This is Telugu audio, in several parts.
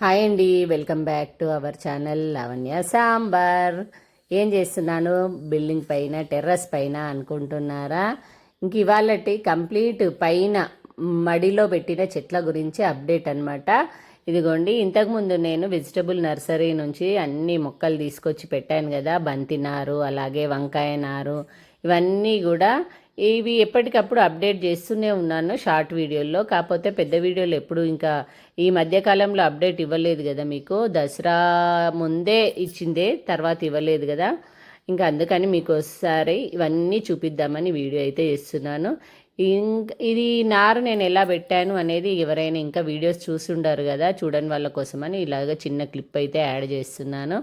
హాయ్ అండి. Welcome back to our channel Lavanya sambar. ఏం చేస్తున్నాను? బిల్డింగ్ పైన టెర్రస్ పైన అనుకుంటున్నారా? ఇంక ఇవాళటి కంప్లీట్ పైన మడిలో పెట్టిన చెట్ల గురించి అప్డేట్ అనమాట ఇదిగోండి ఇంతకుముందు నేను వెజిటబుల్ నర్సరీ నుంచి అన్ని మొక్కలు తీసుకొచ్చి పెట్టాను కదా. బంతి నారు అలాగే వంకాయ నారు ఇవన్నీ కూడా ఇవి ఎప్పటికప్పుడు అప్డేట్ చేస్తూనే ఉన్నాను షార్ట్ వీడియోల్లో. కాకపోతే పెద్ద వీడియోలు ఎప్పుడు ఇంకా ఈ మధ్యకాలంలో అప్డేట్ ఇవ్వలేదు కదా మీకు. దసరా ముందే ఇచ్చిందే తర్వాత ఇవ్వలేదు కదా. ఇంకా అందుకని మీకు ఒకసారి ఇవన్నీ చూపిద్దామని వీడియో అయితే చేస్తున్నాను. ఇది నారు నేను ఎలా పెట్టాను అనేది ఎవరైనా ఇంకా వీడియోస్ చూసి ఉండరు కదా చూడని వాళ్ళ కోసమని ఇలాగ చిన్న క్లిప్ అయితే యాడ్ చేస్తున్నాను.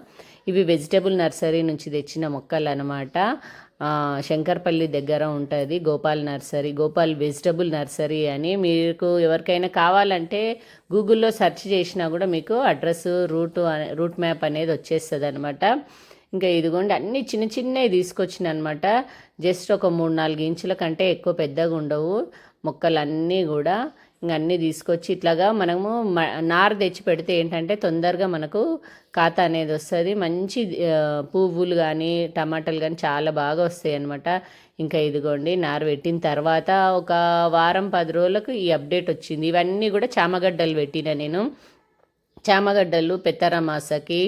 ఇవి వెజిటబుల్ నర్సరీ నుంచి తెచ్చిన మొక్కలు అనమాట శంకర్పల్లి దగ్గర ఉంటుంది Gopal nursery. Gopal vegetable nursery అని మీకు ఎవరికైనా కావాలంటే గూగుల్లో సెర్చ్ చేసినా కూడా మీకు అడ్రస్ రూట్ రూట్ మ్యాప్ అనేది వచ్చేస్తుంది అనమాట ఇంకా ఇదిగోండి అన్ని చిన్న చిన్నవి తీసుకొచ్చిన అనమాట జస్ట్ ఒక మూడు నాలుగు ఇంచుల కంటే ఎక్కువ పెద్దగా ఉండవు మొక్కలన్నీ కూడా. ఇంకా అన్నీ తీసుకొచ్చి ఇట్లాగా మనము నారు తెచ్చి పెడితే ఏంటంటే తొందరగా మనకు ఖాతా అనేది వస్తుంది. మంచి పువ్వులు కానీ టమాటాలు కానీ చాలా బాగా వస్తాయి అనమాట ఇంకా ఇదిగోండి నారు పెట్టిన తర్వాత ఒక వారం పది రోజులకు ఈ అప్డేట్ వచ్చింది. ఇవన్నీ కూడా చామగడ్డలు పెట్టిన నేను. చామగడ్డలు పెత్తరమాసకి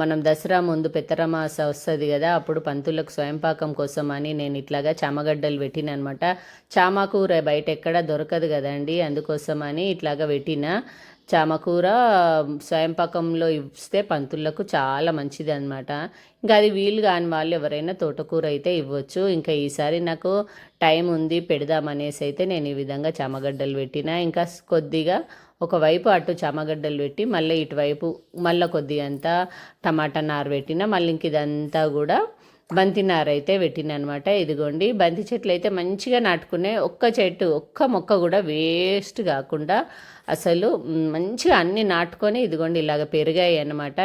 మనం దసరా ముందు పెత్తరమాస వస్తుంది కదా అప్పుడు పంతులకు స్వయంపాకం కోసం అని నేను ఇట్లాగా చామగడ్డలు పెట్టిననమాట. చామకూర బయట ఎక్కడ దొరకదు కదండి అందుకోసం అని ఇట్లాగా పెట్టిన. చామకూర స్వయంపాకంలో ఇస్తే పంతులకు చాలా మంచిది అనమాట ఇంకా అది వీలు కాని వాళ్ళు ఎవరైనా తోటకూర అయితే ఇవ్వచ్చు. ఇంకా ఈసారి నాకు టైం ఉంది పెడదామనేసి అయితే నేను ఈ విధంగా చామగడ్డలు పెట్టిన. ఇంకా కొద్దిగా ఒకవైపు అటు చామగడ్డలు పెట్టి మళ్ళీ ఇటువైపు మళ్ళీ కొద్దిగా అంతా టమాటా నారు పెట్టిన. మళ్ళీ ఇంక ఇదంతా కూడా బంతి నారైతే పెట్టిననమాట. ఇదిగోండి బంతి చెట్లు అయితే మంచిగా నాటుకునే ఒక్క చెట్టు ఒక్క మొక్క కూడా వేస్ట్ కాకుండా అసలు మంచిగా అన్నీ నాటుకొని ఇదిగోండి ఇలాగ పెరిగాయి అన్నమాట.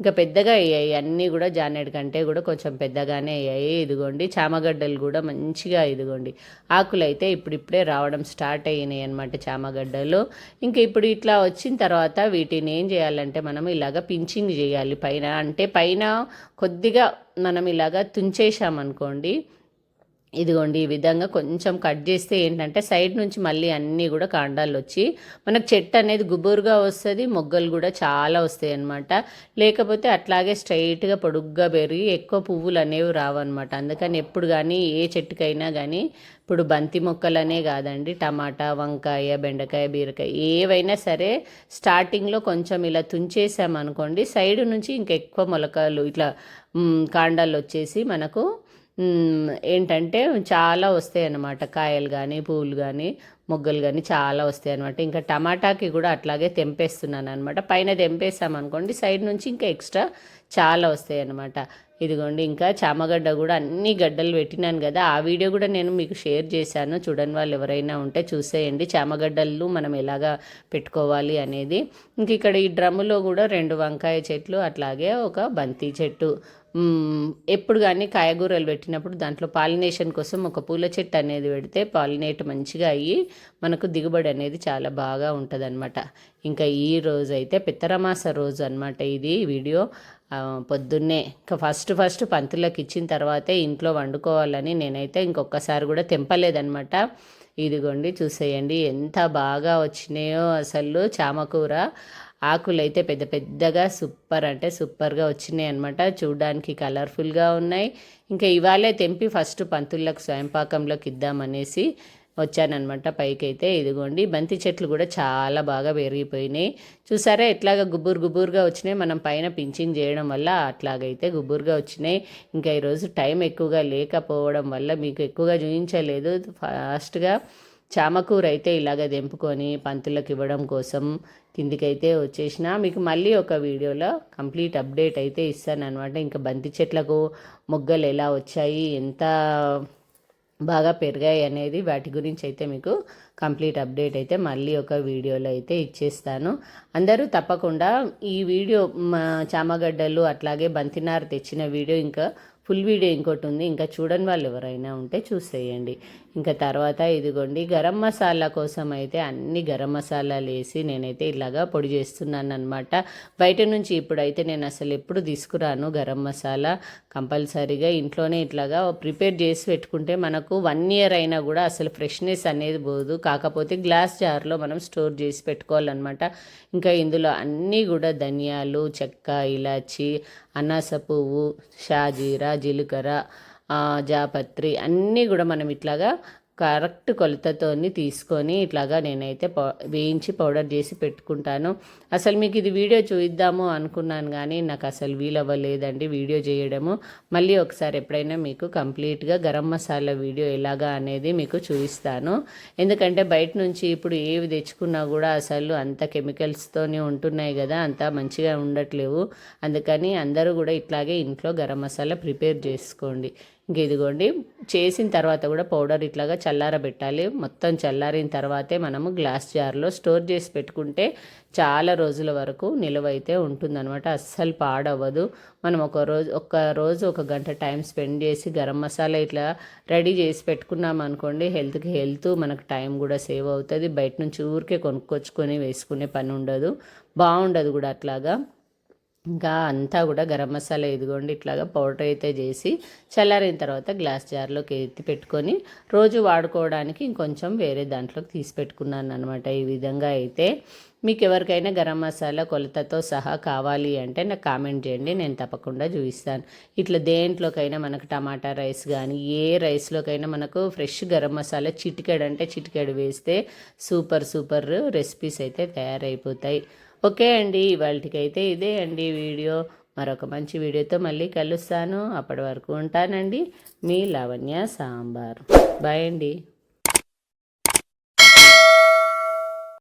ఇంకా పెద్దగా అయ్యాయి. అన్నీ కూడా జానేడు కంటే కూడా కొంచెం పెద్దగానే అయ్యాయి. ఇదిగోండి చామగడ్డలు కూడా మంచిగా ఇదిగోండి ఆకులు అయితే ఇప్పుడిప్పుడే రావడం స్టార్ట్ అయినాయి అనమాట చామగడ్డలు. ఇంకా ఇప్పుడు ఇట్లా వచ్చిన తర్వాత వీటిని ఏం చేయాలంటే మనం ఇలాగ పించింగ్ చేయాలి. పైన అంటే పైన కొద్దిగా మనం ఇలాగా తుంచేసామనుకోండి ఇదిగోండి ఈ విధంగా కొంచెం కట్ చేస్తే ఏంటంటే సైడ్ నుంచి మళ్ళీ అన్నీ కూడా కాండాలు వచ్చి మనకు చెట్టు అనేది గుబురుగా వస్తుంది మొగ్గలు కూడా చాలా వస్తాయి అనమాట లేకపోతే అట్లాగే స్ట్రైట్గా పొడుగ్గా పెరిగి ఎక్కువ పువ్వులు అనేవి రావన్నమాట. అందుకని ఎప్పుడు కానీ ఏ చెట్టుకైనా కానీ ఇప్పుడు బంతి మొక్కలనే కాదండి టమాటా వంకాయ బెండకాయ బీరకాయ ఏవైనా సరే స్టార్టింగ్లో కొంచెం ఇలా తుంచేసామనుకోండి సైడ్ నుంచి ఇంకెక్కువ మొలకలు ఇట్లా కాండాలు వచ్చేసి మనకు ఏంటంటే చాలా వస్తాయి అన్నమాట. కాయలు కానీ పువ్వులు కానీ మొగ్గలు కానీ చాలా వస్తాయి అనమాట ఇంకా టమాటాకి కూడా అట్లాగే తెంపేస్తున్నాను అనమాట పైన తెంపేసామనుకోండి సైడ్ నుంచి ఇంకా ఎక్స్ట్రా చాలా వస్తాయి అనమాట ఇదిగోండి ఇంకా చామగడ్డ కూడా అన్ని గడ్డలు పెట్టినాను కదా. ఆ వీడియో కూడా నేను మీకు షేర్ చేశాను. చూడని వాళ్ళు ఎవరైనా ఉంటే చూసేయండి. చామగడ్డలు మనం ఎలాగా పెట్టుకోవాలి అనేది. ఇంక ఇక్కడ ఈ డ్రమ్ములో కూడా రెండు వంకాయ చెట్లు అట్లాగే ఒక బంతి చెట్టు ఎప్పుడు కానీ కాయగూరలు పెట్టినప్పుడు దాంట్లో పాలినేషన్ కోసం ఒక పూల చెట్టు అనేది పెడితే పాలినేట్ మంచిగా అయ్యి మనకు దిగుబడి అనేది చాలా బాగా ఉంటుంది అనమాట ఇంకా ఈ రోజు అయితే పిత్తరమాస రోజు అనమాట ఇది వీడియో. పొద్దున్నే ఇంకా ఫస్ట్ ఫస్ట్ పంతులకు ఇచ్చిన తర్వాతే ఇంట్లో వండుకోవాలని నేనైతే ఇంకొకసారి కూడా తెంపలేదనమాట ఇదిగోండి చూసేయండి ఎంత బాగా వచ్చినాయో అసలు చామకూర. ఆకులు అయితే పెద్ద పెద్దగా సూపర్ అంటే సూపర్గా వచ్చినాయి అనమాట చూడడానికి కలర్ఫుల్గా ఉన్నాయి. ఇంకా ఇవాళే తెంపి ఫస్ట్ పంతులకు స్వయంపాకంలోకి ఇద్దామనేసి వచ్చానమాట పైకి అయితే ఇదిగోండి బంతి చెట్లు కూడా చాలా బాగా పెరిగిపోయినాయి. చూసారా ఎట్లాగా గుబురు గుబురుగా వచ్చినాయి. మనం పైన పించింగ్ చేయడం వల్ల అట్లాగైతే గుబురుగా వచ్చినాయి. ఇంకా ఈరోజు టైం ఎక్కువగా లేకపోవడం వల్ల మీకు ఎక్కువగా చూపించలేదు. ఫాస్ట్గా చామకూర అయితే ఇలాగ దింపుకొని పంతులకు ఇవ్వడం కోసం కిందికైతే వచ్చేసిన. మీకు మళ్ళీ ఒక వీడియోలో కంప్లీట్ అప్డేట్ అయితే ఇస్తాను అనమాట ఇంకా బంతి చెట్లకు మొగ్గలు ఎలా వచ్చాయి ఎంత బాగా పెరిగాయి అనేది వాటి గురించి అయితే మీకు కంప్లీట్ అప్డేట్ అయితే మళ్ళీ ఒక వీడియోలో అయితే ఇచ్చేస్తాను. అందరూ తప్పకుండా ఈ వీడియో చామగడ్డలు అట్లాగే బంతినారు తెచ్చిన వీడియో ఇంకా ఫుల్ వీడియో ఇంకోటి ఉంది. ఇంకా చూడని వాళ్ళు ఎవరైనా ఉంటే చూసేయండి. ఇంకా తర్వాత ఇదిగోండి గరం మసాలా కోసం అయితే అన్ని గరం మసాలాలు వేసి నేనైతే ఇలాగా పొడి చేస్తున్నాను అనమాట బయట నుంచి ఇప్పుడైతే నేను అసలు ఎప్పుడు తీసుకురాను గరం మసాలా. కంపల్సరీగా ఇంట్లోనే ఇట్లాగా ప్రిపేర్ చేసి పెట్టుకుంటే మనకు వన్ ఇయర్ అయినా కూడా అసలు ఫ్రెష్నెస్ అనేది పోదు. కాకపోతే గ్లాస్ జార్లో మనం స్టోర్ చేసి పెట్టుకోవాలన్నమాట. ఇంకా ఇందులో అన్నీ కూడా ధనియాలు చెక్క ఇలాచి అనాస పువ్వు షాజీరా జీలకర్ర జాపత్రి అన్నీ కూడా మనం ఇట్లాగా కరెక్ట్ కొలతతోని తీసుకొని ఇట్లాగా నేనైతే పౌ వేయించి పౌడర్ చేసి పెట్టుకుంటాను. అసలు మీకు ఇది వీడియో చూద్దాము అనుకున్నాను కానీ నాకు అసలు వీలవ్వలేదండి వీడియో చేయడము. మళ్ళీ ఒకసారి ఎప్పుడైనా మీకు కంప్లీట్గా గరం మసాలా వీడియో ఎలాగా అనేది మీకు చూపిస్తాను ఎందుకంటే బయట నుంచి ఇప్పుడు ఏవి తెచ్చుకున్నా కూడా అసలు అంత కెమికల్స్తోనే ఉంటున్నాయి కదా అంత మంచిగా ఉండట్లేవు. అందుకని అందరూ కూడా ఇట్లాగే ఇంట్లో గరం మసాలా ప్రిపేర్ చేసుకోండి. ఇంక ఇదిగోండి చేసిన తర్వాత కూడా పౌడర్ ఇట్లాగా చల్లారబెట్టాలి. మొత్తం చల్లారిన తర్వాతే మనము గ్లాస్ జార్లో స్టోర్ చేసి పెట్టుకుంటే చాలా రోజుల వరకు నిలువైతే ఉంటుందన్నమాట. అస్సలు పాడవ్వదు. మనం ఒక రోజు ఒక రోజు ఒక గంట టైం స్పెండ్ చేసి గరం మసాలా ఇట్లా రెడీ చేసి పెట్టుకున్నాం అనుకోండి హెల్త్కి హెల్త్ మనకు టైం కూడా సేవ్ అవుతుంది. బయట నుంచి ఊరికే కొనుక్కొచ్చుకొని వేసుకునే పని ఉండదు. బాగుండదు కూడా అట్లాగా. ఇంకా అంతా కూడా గరం మసాలా ఇదిగోండి ఇట్లాగా పౌడర్ అయితే చేసి చల్లారిన తర్వాత గ్లాస్ జార్లోకి ఎత్తి పెట్టుకొని రోజు వాడుకోవడానికి ఇంకొంచెం వేరే దాంట్లోకి తీసి పెట్టుకున్నాను అనమాట ఈ విధంగా అయితే మీకు ఎవరికైనా గరం మసాలా కొలతతో సహా కావాలి అంటే నాకు కామెంట్ చేయండి నేను తప్పకుండా చూపిస్తాను. ఇట్లా దేంట్లోకైనా మనకు టమాటా రైస్ కానీ ఏ రైస్లోకైనా మనకు ఫ్రెష్ గరం మసాలా చిటికెడు అంటే చిటికెడు వేస్తే సూపర్ సూపర్ రెసిపీస్ అయితే తయారైపోతాయి. ఓకే అండి ఇవాళకైతే ఇదే అండి వీడియో. మరొక మంచి వీడియోతో మళ్ళీ కలుస్తాను. అప్పటి వరకు ఉంటానండి. మీ లావణ్య సాంబార్. బాయ్ అండి.